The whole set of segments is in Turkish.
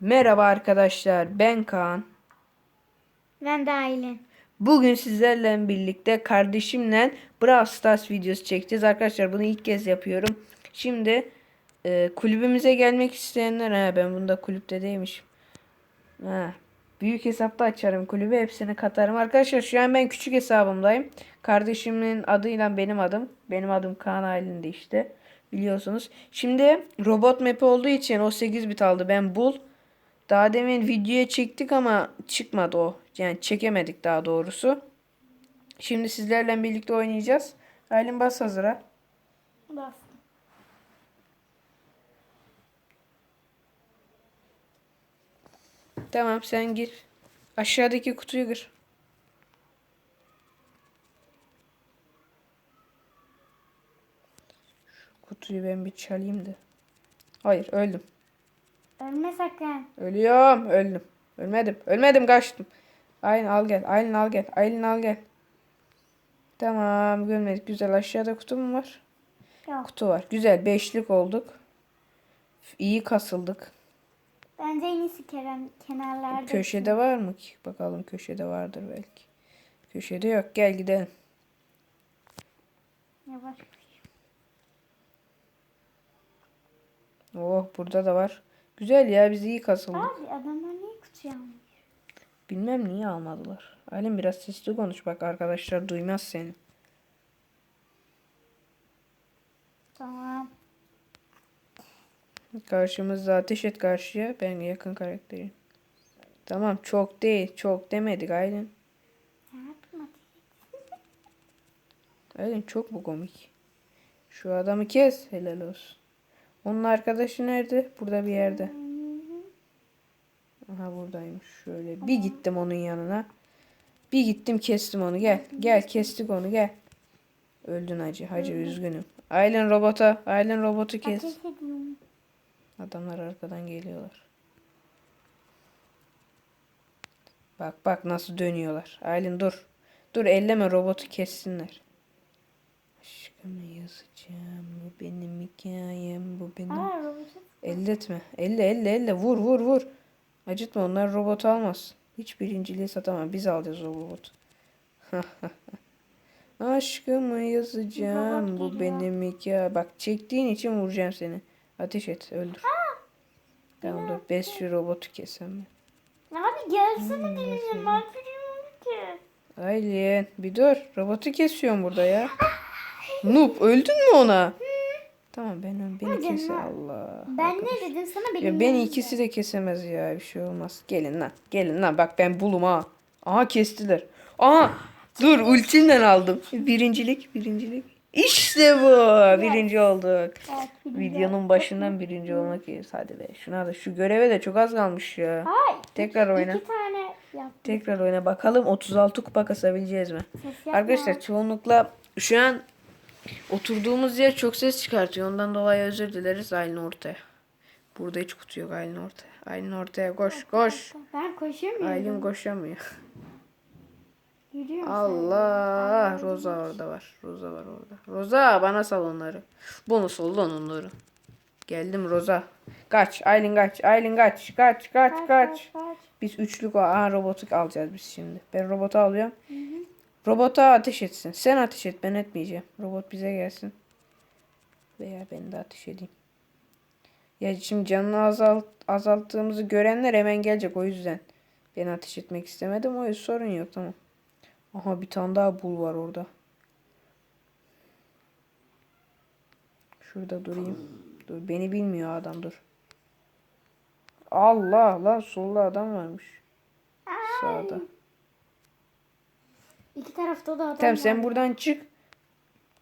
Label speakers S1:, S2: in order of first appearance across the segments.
S1: Merhaba arkadaşlar, ben Kaan.
S2: Ben de Aylin.
S1: Bugün sizlerle birlikte kardeşimle Brawl Stars videosu çekeceğiz. Arkadaşlar bunu ilk kez yapıyorum. Şimdi e, kulübümüze gelmek isteyenler, ha, ben bunda kulüpte değilmişim. Ha, büyük hesapta açarım kulübü, hepsini katarım. Arkadaşlar şu an ben küçük hesabımdayım. Kardeşimin adıyla benim adım. Benim adım Kaan Aylin işte. Biliyorsunuz. Şimdi robot map olduğu için o 8 bit aldı. Ben bul. Daha demin videoya çektik ama çıkmadı o. Yani çekemedik daha doğrusu. Şimdi sizlerle birlikte oynayacağız. Aylin bas hazıra.
S2: Bastım.
S1: Tamam sen gir. Aşağıdaki kutuyu gir. Şu kutuyu ben bir çalayım da. Hayır öldüm.
S2: Ölme sakın.
S1: Ölüyorum. Öldüm. Ölmedim. Ölmedim kaçtım. Aylin al gel. Aylin al gel. Aylin al gel. Tamam görmedik. Güzel. Aşağıda kutu mu var?
S2: Yok.
S1: Kutu var. Güzel. Beşlik olduk. İyi kasıldık.
S2: Bence en iyisi Kerem kenarlarda.
S1: Köşede var mı ki? Bakalım köşede vardır belki. Köşede yok. Gel gidelim.
S2: Yavaş.
S1: Oh burada da var. Güzel ya biz iyi kasıldık.
S2: Abi adamlar niye kutuyu almış?
S1: Bilmem niye almadılar. Aylin biraz sesli konuş bak arkadaşlar duymaz seni.
S2: Tamam.
S1: Karşımızda ateş et karşıya. Ben yakın karakterim. Tamam çok değil. Çok demedik Aylin. Aylin çok mu komik? Şu adamı kes. Helal olsun. Onun arkadaşı nerede? Burada bir yerde. Aha buradaymış. Şöyle bir gittim onun yanına. Bir gittim kestim onu. Gel. Gel kestik onu gel. Öldün hacı. Hacı üzgünüm. Aylin robota. Aylin robotu kes. Adamlar arkadan geliyorlar. Bak bak nasıl dönüyorlar. Aylin dur. Dur elleme robotu kessinler. Aşkımı yazacağım. Bu benim hikayem. Bu benim.
S2: Aa robotu.
S1: Elletme. Elle elle elle. Vur vur vur. Acıtma onlar robot almaz. Hiç birinciliği satamam. Biz alacağız o robotu. Aşkımı yazacağım. Bu benim hikaye. Bak çektiğin için vuracağım seni. Ateş et. Öldür. Tamam dur. Beş şu robotu kesem ben.
S2: Abi gelsene deneyeceğim. Ben ki.
S1: Aylin bir dur. Robotu kesiyorum burada ya. Noob öldün mü ona? Tamam ben ön- beni
S2: Hadi
S1: kes
S2: lan.
S1: Allah.
S2: Ben ne dedim sana benim
S1: Ya
S2: yanımda.
S1: ikisi de kesemez ya bir şey olmaz. Gelin lan. Gelin lan bak ben bulum ha. Aha kestiler. Aha dur ultinden aldım. Birincilik birincilik. İşte bu. Birinci olduk.
S2: Evet, birinci
S1: Videonun başından birinci olmak iyiyiz. Hadi be şuna da şu göreve de çok az kalmış ya.
S2: Ay.
S1: Tekrar oyna.
S2: İki tane yap.
S1: Tekrar oyna bakalım 36 kupa kasabileceğiz mi?
S2: Ses yapma.
S1: Arkadaşlar çoğunlukla şu an oturduğumuz yer çok ses çıkartıyor. Ondan dolayı özür dileriz Aylin ortaya. Burada hiç kutu yok Aylin ortaya. Aylin ortaya koş koş.
S2: Ben koşamıyorum.
S1: Aylin koşamıyor.
S2: Yürüyorum.
S1: Allah Roza orada var. Roza var orada. Roza bana sal onları. Bonus oldu onları. Geldim Roza. Kaç Aylin kaç. Aylin kaç. Kaç kaç kaç.
S2: kaç. kaç.
S1: Biz üçlük o. Aha robotu alacağız biz şimdi. Ben robotu alıyorum. Robota ateş etsin. Sen ateş et ben etmeyeceğim. Robot bize gelsin. Veya ben de ateş edeyim. Ya şimdi canını azalt, azalttığımızı görenler hemen gelecek o yüzden. Ben ateş etmek istemedim. O yüzden sorun yok tamam. Aha bir tane daha bul var orada. Şurada durayım. Dur beni bilmiyor adam dur. Allah lan solda adam varmış. Sağda.
S2: İki tarafta da adam
S1: Tamam sen
S2: var.
S1: buradan çık.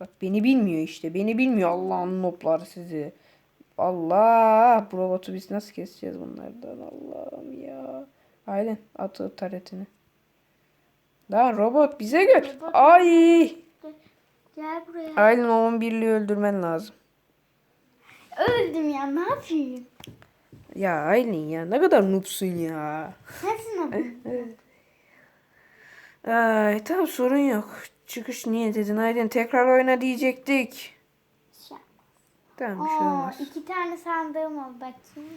S1: Bak beni bilmiyor işte. Beni bilmiyor Allah'ın noplar sizi. Allah bu robotu biz nasıl keseceğiz bunlardan Allah'ım ya. Aylin at taretini. Lan robot bize.
S2: Robot-
S1: Ay.
S2: Gel buraya.
S1: Aylin o 11'liği öldürmen lazım.
S2: Öldüm ya ne yapayım?
S1: Ya Aylin ya ne kadar noobsun ya.
S2: Sensin adam.
S1: Ay tamam sorun yok. Çıkış niye dedin Aylin tekrar oyna diyecektik.
S2: Şey-
S1: Tamam bir şey
S2: Aa, iki tane sandığım oldu bakayım.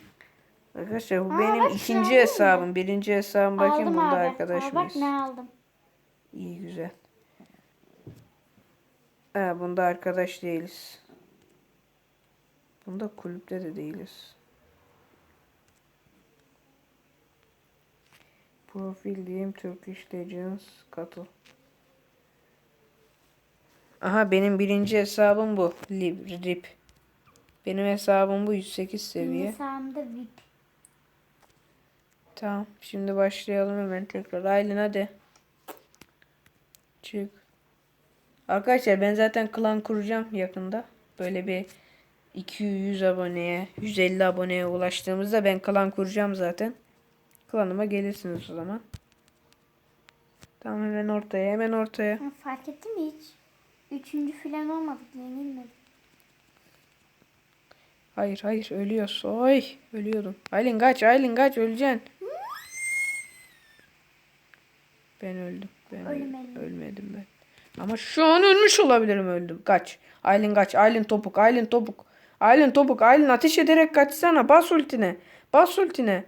S1: Arkadaşlar bu
S2: Aa,
S1: benim
S2: bak
S1: ikinci
S2: mı?
S1: hesabım. Birinci hesabım bakayım
S2: aldım
S1: bunda
S2: abi.
S1: arkadaş
S2: Aa, bak ne aldım.
S1: İyi güzel. Ha, bunda arkadaş değiliz. Bunda kulüpte de değiliz. Profil diyeyim Turkish Legends katıl. Aha benim birinci hesabım bu. Lib, RIP. Benim hesabım bu 108
S2: Benim
S1: seviye.
S2: hesabımda VIP.
S1: Tamam. Şimdi başlayalım hemen tekrar. Aylin hadi. Çık. Arkadaşlar ben zaten klan kuracağım yakında. Böyle bir 200 aboneye, 150 aboneye ulaştığımızda ben klan kuracağım zaten. Klanıma gelirsiniz o zaman. Tamam hemen ortaya, hemen ortaya.
S2: Ha, fark ettin mi hiç? Üçüncü falan olmadık yenilmedik.
S1: Hayır hayır ölüyoruz. Oy ölüyordum. Aylin kaç Aylin kaç öleceksin. Ben öldüm. Ben öl-
S2: Ölmedim.
S1: ölmedim ben. Ama şu an ölmüş olabilirim öldüm. Kaç. Aylin kaç. Aylin topuk. Aylin topuk. Aylin topuk. Aylin ateş ederek kaçsana. Bas ultine. Bas ultine.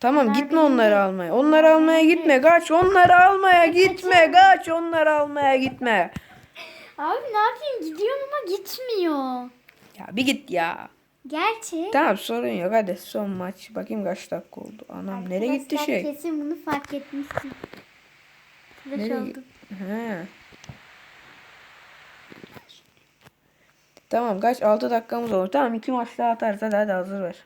S1: Tamam
S2: Onlar
S1: gitme onları
S2: değil.
S1: almaya. Onları almaya gitme. Kaç. Onları almaya gitme. Kaç. Onları almaya gitme.
S2: Abi ne yapayım gidiyorum ama gitmiyor.
S1: Ya bir git ya.
S2: Gerçi.
S1: Tamam sorun yok. Hadi son maç. Bakayım kaç dakika oldu. Anam nereye gitti
S2: Arkadaşlar
S1: şey?
S2: Kesin bunu fark etmişsin. Flash
S1: Nereye
S2: oldu.
S1: He. Tamam kaç? 6 dakikamız oldu. Tamam iki maç daha atarız. Hadi hadi hazır ver.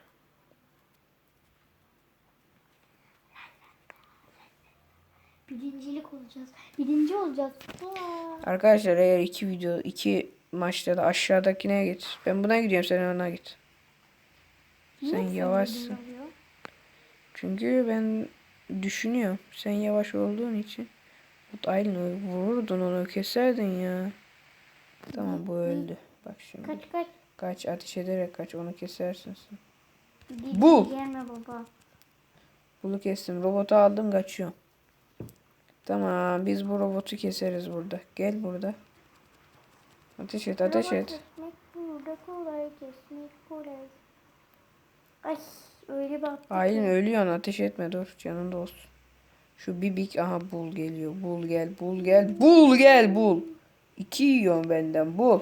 S2: Birincilik olacağız. Birinci olacağız. Aa.
S1: Arkadaşlar eğer iki video iki maçta da aşağıdakine git. Ben buna gidiyorum sen ona git.
S2: Niye
S1: Sen yavaşsın. Çünkü ben düşünüyorum. Sen yavaş olduğun için. Aylin vururdun onu keserdin ya. Tamam bu öldü. Bak şimdi.
S2: Kaç kaç.
S1: Kaç ateş ederek kaç onu kesersin sen. Bu.
S2: Gelme baba.
S1: Bunu kestim. Robotu aldım kaçıyorum. Tamam biz bu robotu keseriz burada. Gel burada. Ateş et ateş
S2: Robot
S1: et.
S2: kesmek burada kolay kesmek kolay. Ay öyle attı
S1: Aylin ölüyorsun ateş etme dur canın da olsun. Şu bibik aha bul geliyor. Bul gel bul gel. Bul gel bul. İki yiyorsun benden bul.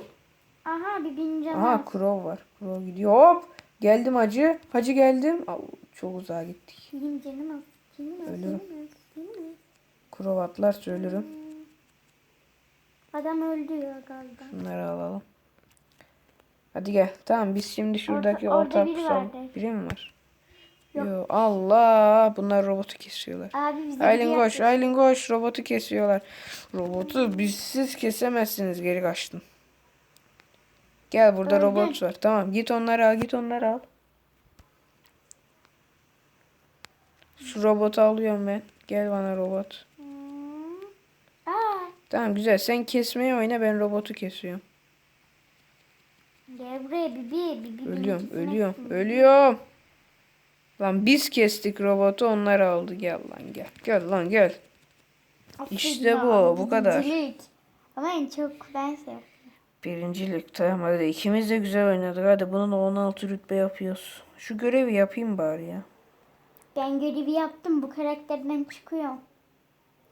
S2: Aha bir bin canı.
S1: Aha Crow var. Crow gidiyor hop. Geldim hacı. Hacı geldim. Au, çok uzağa gittik.
S2: Benim canım az. Canım az.
S1: Ölürüm.
S2: Canım az. Canım az.
S1: Crow atlar söylerim.
S2: Adam öldü ya galiba.
S1: Bunları alalım. Hadi gel. Tamam biz şimdi şuradaki
S2: orada
S1: ortak
S2: biri
S1: kusalım.
S2: vardı.
S1: Biri mi var?
S2: Yok.
S1: Yo, Allah. Bunlar robotu kesiyorlar.
S2: Abi
S1: Aylin koş. Aylin koş. Robotu kesiyorlar. Robotu bizsiz kesemezsiniz. Geri kaçtın. Gel burada
S2: Öldün.
S1: robot var. Tamam git onları al. Git onları al. Şu robotu alıyorum ben. Gel bana robot. Tamam güzel. Sen kesmeyi oyna ben robotu kesiyorum.
S2: gel buraya bibi. bibi
S1: Ölüyorum, ölüyorum, ölüyorum. Lan biz kestik robotu, onlar aldı. Gel lan gel. Gel lan gel.
S2: Aferin
S1: İşte bu, bu kadar.
S2: birincilik. Ama en çok ben seviyorum.
S1: Birincilik tamam hadi. ikimiz de güzel oynadık. Hadi bunun 16 rütbe yapıyoruz. Şu görevi yapayım bari ya.
S2: Ben görevi yaptım. Bu karakterden çıkıyorum.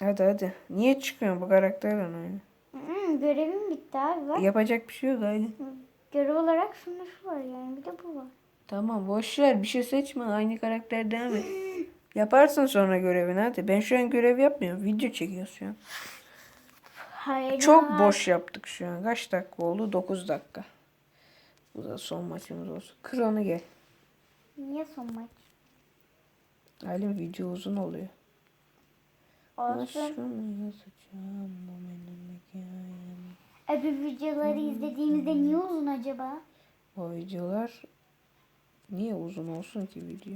S1: Hadi hadi. Niye çıkıyorsun bu karakterden oyunu?
S2: Hmm, görevim bitti abi bak.
S1: Yapacak bir şey yok hadi.
S2: Görev olarak şunda şu var yani. Bir de bu var.
S1: Tamam boş ver bir şey seçme. Aynı karakter devam et. Yaparsın sonra görevini hadi. Ben şu an görev yapmıyorum. Video çekiyoruz şu an.
S2: Hayır.
S1: Çok boş yaptık şu an. Kaç dakika oldu? 9 dakika. Bu da son maçımız olsun. Kır onu gel.
S2: Niye son maç?
S1: Halim video uzun oluyor.
S2: Olsun. Öbür videoları izlediğimizde niye uzun acaba?
S1: O videolar niye uzun olsun ki video?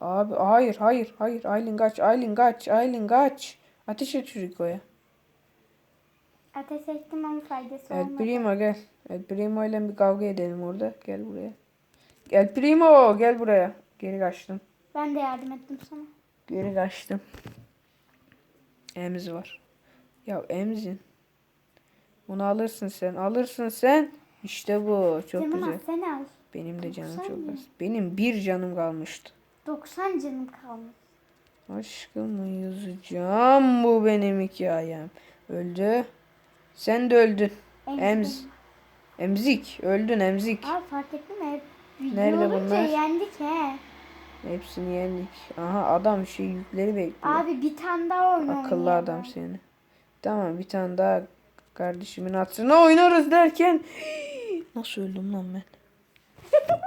S1: Abi hayır hayır hayır Aylin kaç Aylin kaç Aylin kaç. Ateş et Çürüko'ya.
S2: Ateş ettim ama faydası
S1: El
S2: olmadı.
S1: Primo gel. El Primo ile bir kavga edelim orada. Gel buraya. Gel Primo gel buraya. Geri kaçtım.
S2: Ben de yardım ettim sana.
S1: Geri kaçtım. Emzi var. Ya emzin. Bunu alırsın sen. Alırsın sen. İşte bu. Çok
S2: Canım
S1: güzel.
S2: sen al.
S1: Benim de canım
S2: 90
S1: çok az. Benim bir canım kalmıştı.
S2: 90 canım kalmış.
S1: Aşkımı yüzeceğim bu benim hikayem. Öldü. Sen de öldün. Emz. Emzik. Öldün emzik.
S2: Abi fark ettin mi? Video
S1: Nerede
S2: olunca
S1: bunlar?
S2: yendik he.
S1: Hepsini yendik. Aha adam şey yükleri bekliyor.
S2: Abi bir tane daha oyun
S1: Akıllı
S2: oynayalım.
S1: adam seni. Tamam bir tane daha kardeşimin hatırına oynarız derken nasıl öldüm lan ben?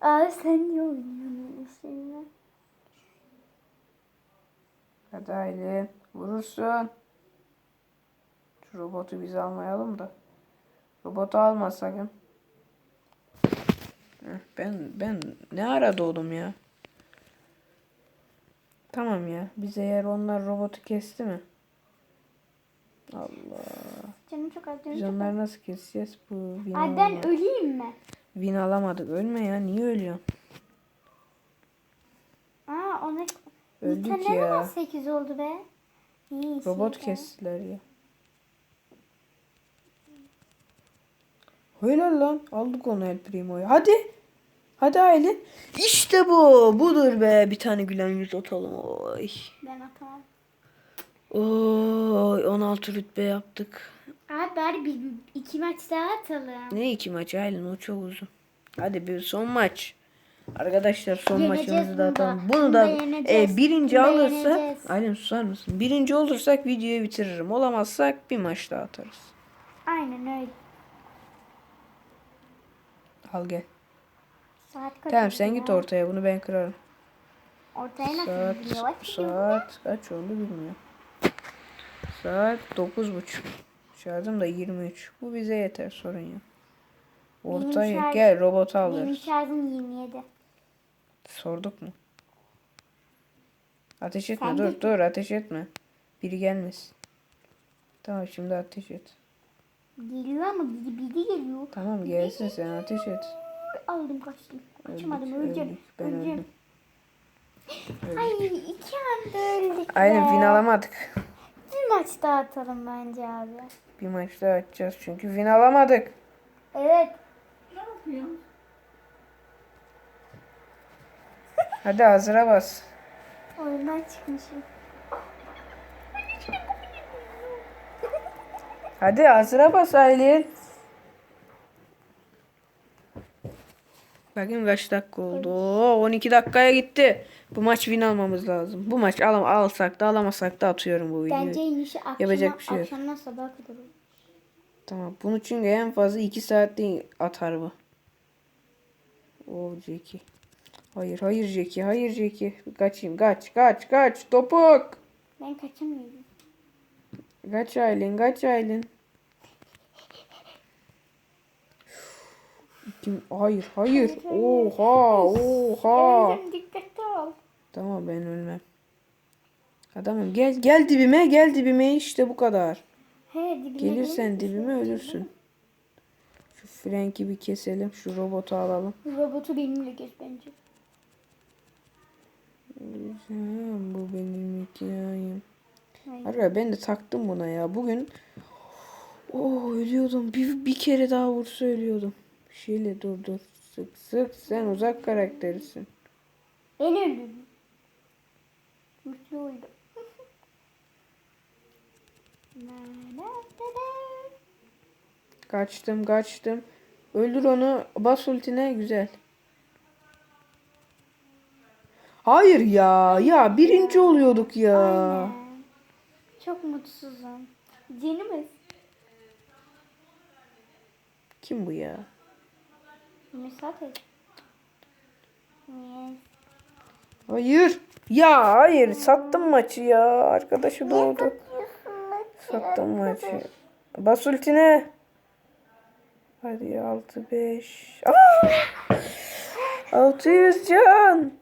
S2: Abi sen niye oynuyorsun?
S1: Hadi Aylin vurursun. Şu robotu biz almayalım da. Robotu alma sakın. Ben ben ne ara doğdum ya? Tamam ya. Biz eğer onlar robotu kesti mi? Allah.
S2: Canım çok az canım
S1: Biz
S2: çok az.
S1: onları nasıl keseceğiz? Bu
S2: Abi
S1: alma-
S2: ben öleyim mi?
S1: win alamadık. Ölme ya. Niye ölüyorsun?
S2: Aa ona...
S1: Öldük
S2: Nita ne
S1: ya.
S2: zaman 8 oldu be? İyi,
S1: Robot
S2: be.
S1: kestiler ya. Helal lan. Aldık onu El Primo'yu. Hadi. Hadi Aylin. İşte bu. Budur be. Bir tane gülen yüz atalım. Oy.
S2: Ben atamam.
S1: Oy. 16 rütbe yaptık.
S2: Abi bari bir, iki maç daha atalım.
S1: Ne iki maç Aylin? O çok uzun. Hadi bir son maç. Arkadaşlar son
S2: Yeneceğiz
S1: maçımızı da atalım. Bunu
S2: Bunu
S1: da
S2: da yeneceğiz.
S1: e, birinci
S2: Bunu
S1: alırsak. Aylin susar mısın? Birinci olursak videoyu bitiririm. Olamazsak bir maç daha atarız.
S2: Aynen öyle.
S1: Al gel.
S2: Saat kaç
S1: Tamam sen git
S2: ya?
S1: ortaya bunu ben kırarım.
S2: Ortaya nasıl
S1: Saat,
S2: gidiyor?
S1: Saat kaç oldu bilmiyorum. Saat dokuz buçuk. Şarjım da 23. Bu bize yeter sorun yok. Ortaya
S2: şarj-
S1: gel robot
S2: Benim
S1: alırız.
S2: şarjım 27.
S1: Sorduk mu? Ateş etme
S2: Sen
S1: dur
S2: de-
S1: dur ateş etme. Biri gelmesin. Tamam şimdi ateş et.
S2: Geliyor ama biri, biri geliyor.
S1: Tamam gelsin sen ateş et.
S2: Aldım kaçtım. Kaçamadım
S1: Öldük,
S2: öleceğim.
S1: öldük. Ben
S2: öleceğim.
S1: öldüm.
S2: Ay iki anda öldük
S1: Aynen
S2: be.
S1: win alamadık.
S2: Bir maç daha atalım bence abi.
S1: Bir maç daha atacağız çünkü win alamadık.
S2: Evet.
S1: Hadi hazıra bas.
S2: Oyundan çıkmışım.
S1: Hadi hazıra bas Aylin. Bakayım kaç dakika oldu. Oo, 12 dakikaya gitti. Bu maç win almamız lazım. Bu maç alam alsak da alamasak da atıyorum bu videoyu.
S2: Bence inişi akşama,
S1: Yapacak bir şey yok.
S2: akşamdan sabaha kadar olur.
S1: Tamam. Bunu çünkü en fazla 2 saatte atar bu. Oo Jackie. Hayır hayır Jackie. Hayır Jackie. Kaçayım. Kaç kaç kaç. Topuk.
S2: Ben kaçamıyorum.
S1: Kaç Aylin. Kaç Aylin. Kim? Hayır hayır. Oha oha.
S2: Öldüm dikkatli ol.
S1: Tamam ben ölmem. Adamım gel gel dibime gel dibime işte bu kadar.
S2: He dibine
S1: Gelirsen
S2: gelir.
S1: dibime ölürsün. Şu Frank'i bir keselim. Şu robotu alalım.
S2: Robotu benimle geç bence.
S1: Güzel, bu benim hikayem. Ara ben de taktım buna ya. Bugün oh ölüyordum. Bir, bir kere daha vursa ölüyordum. Şeyle dur dur. Sık sık sen uzak karakterisin.
S2: Ben öldüm. Mutlu oldum.
S1: Kaçtım kaçtım. Öldür onu. Bas ultine güzel. Hayır ya. Ya birinci oluyorduk ya.
S2: Aynen. Çok mutsuzum. Canımız.
S1: Kim bu ya?
S2: Mesafet. Yes.
S1: Hayır. Ya hayır. Sattım maçı ya. Arkadaşı doğdu. Sattım maçı. Bas ultine. Hadi 6 5. Aa! 600 can.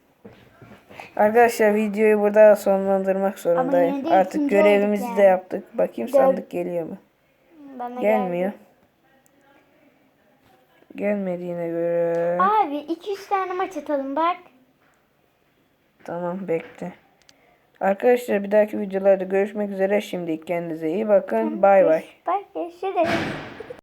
S1: Arkadaşlar videoyu burada sonlandırmak zorundayım. Artık görevimizi de yaptık. Bakayım sandık geliyor mu?
S2: Bana
S1: Gelmiyor.
S2: geldi.
S1: Gelmediğine göre.
S2: Abi 2-3 tane maç atalım bak.
S1: Tamam bekle. Arkadaşlar bir dahaki videolarda görüşmek üzere. Şimdi kendinize iyi bakın. Bay bay.
S2: Bak görüşürüz.